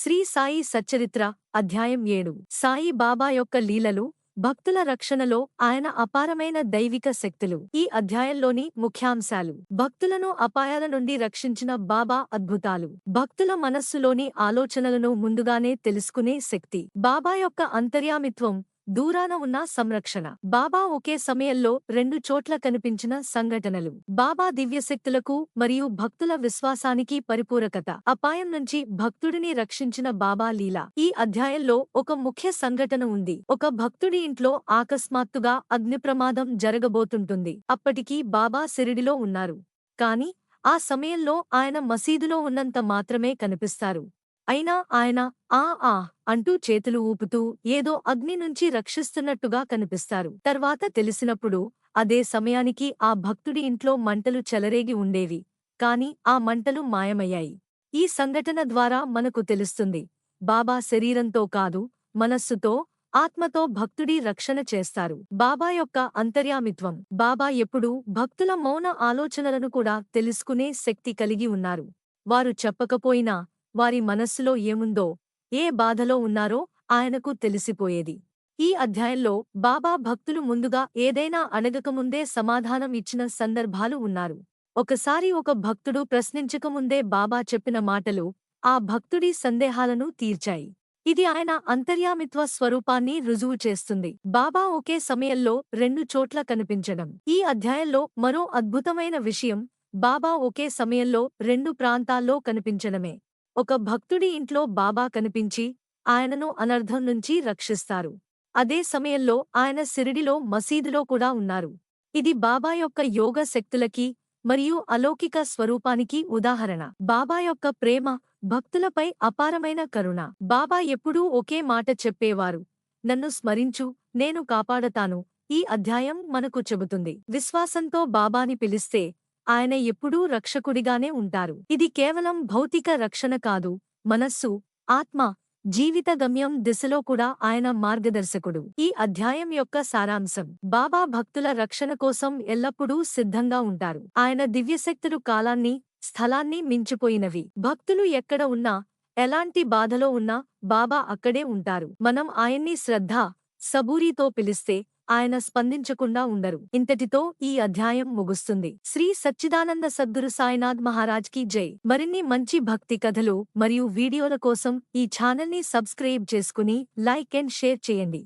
శ్రీ సాయి సచ్చరిత్ర అధ్యాయం ఏడు. సాయి బాబా యొక్క లీలలు భక్తుల రక్షణలో ఆయన అపారమైన దైవిక శక్తులు. ఈ అధ్యాయంలోని ముఖ్యాంశాలు. భక్తులను అపాయాల నుండి రక్షించిన బాబా అద్భుతాలు. భక్తుల మనస్సులోని ఆలోచనలను ముందుగానే తెలుసుకునే శక్తి. బాబా యొక్క అంతర్యామిత్వం దూరాన ఉన్న సంరక్షణ. బాబా ఒకే సమయంలో రెండు చోట్ల కనిపించిన సంఘటనలు. బాబా దివ్యశక్తులకు మరియు భక్తుల విశ్వాసానికి పరిపూరకత. అపాయం నుంచి భక్తుడిని రక్షించిన బాబా లీల. ఈ అధ్యాయంలో ఒక ముఖ్య సంఘటన ఉంది. ఒక భక్తుడి ఇంట్లో ఆకస్మాత్తుగా అగ్నిప్రమాదం జరగబోతుంటుంది. అప్పటికి బాబా సిరిడిలో ఉన్నారు. కాని ఆ సమయంలో ఆయన మసీదులో ఉన్నంత మాత్రమే కనిపిస్తారు. అయినా ఆయన ఆ ఆ అంటూ చేతులు ఊపుతూ ఏదో అగ్ని నుంచి రక్షిస్తున్నట్టుగా కనిపిస్తారు. తర్వాత తెలిసినప్పుడు అదే సమయానికి ఆ భక్తుడి ఇంట్లో మంటలు చెలరేగి ఉండేవి. కాని ఆ మంటలు మాయమయ్యాయి. ఈ సంఘటన ద్వారా మనకు తెలుస్తుంది. బాబా శరీరంతో కాదు మనస్సుతో ఆత్మతో భక్తుడి రక్షణ చేస్తారు. బాబా యొక్క అంతర్యామిత్వం. బాబా ఎప్పుడూ భక్తుల మౌన ఆలోచనలను కూడా తెలుసుకునే శక్తి కలిగి ఉన్నారు. వారు చెప్పకపోయినా వారి మనస్సులో ఏముందో ఏ బాధలో ఉన్నారో ఆయనకు తెలిసిపోయేది. ఈ అధ్యాయంలో బాబా భక్తులు ముందుగా ఏదైనా అడగకముందే సమాధానం ఇచ్చిన సందర్భాలు ఉన్నారు. ఒకసారి ఒక భక్తుడు ప్రశ్నించకముందే బాబా చెప్పిన మాటలు ఆ భక్తుడి సందేహాలను తీర్చాయి. ఇది ఆయన అంతర్యామిత్వ స్వరూపాన్ని రుజువు చేస్తుంది. బాబా ఒకే సమయంలో రెండు చోట్ల కనిపించడం. ఈ అధ్యాయంలో మరో అద్భుతమైన విషయం బాబా ఒకే సమయంలో రెండు ప్రాంతాల్లో కనిపించడమే. ఒక భక్తుడి ఇంట్లో బాబా కనిపించి ఆయనను అనర్థం నుంచి రక్షిస్తారు. అదే సమయంలో ఆయన సిరిడిలో మసీదులో కూడా ఉన్నారు. ఇది బాబా యొక్క యోగ శక్తులకి మరియు అలౌకిక స్వరూపానికి ఉదాహరణ. బాబా యొక్క ప్రేమ భక్తులపై అపారమైన కరుణ. బాబా ఎప్పుడూ ఒకే మాట చెప్పేవారు. నన్ను స్మరించు నేను కాపాడతాను ఈ అధ్యాయం మనకు చెబుతుంది. విశ్వాసంతో బాబాని పిలిస్తే ఆయన ఎప్పుడూ రక్షకుడిగానే ఉంటారు. ఇది కేవలం భౌతిక రక్షణ కాదు మనస్సు ఆత్మ జీవిత గమ్యం దిశలో కూడా ఆయన మార్గదర్శకుడు. ఈ అధ్యాయం యొక్క సారాంశం బాబా భక్తుల రక్షణ కోసం ఎల్లప్పుడూ సిద్ధంగా ఉంటారు. ఆయన దివ్యశక్తులు కాలాన్ని స్థలాన్ని మించిపోయినవి. భక్తులు ఎక్కడ ఉన్నా ఎలాంటి బాధలో ఉన్నా బాబా అక్కడే ఉంటారు. మనం ఆయన్ని శ్రద్ధ సబూరితో పిలిస్తే ఆయన స్పందించకుండా ఉండరు. ఇంతటితో ఈ అధ్యాయం ముగుస్తుంది. శ్రీ సచ్చిదానంద సద్గురు సాయినాథ్ మహారాజ్కి జై. మరిన్ని మంచి భక్తి కథలు మరియు వీడియోల కోసం ఈ ఛానల్ని సబ్స్క్రైబ్ చేసుకుని లైక్ అండ్ షేర్ చేయండి.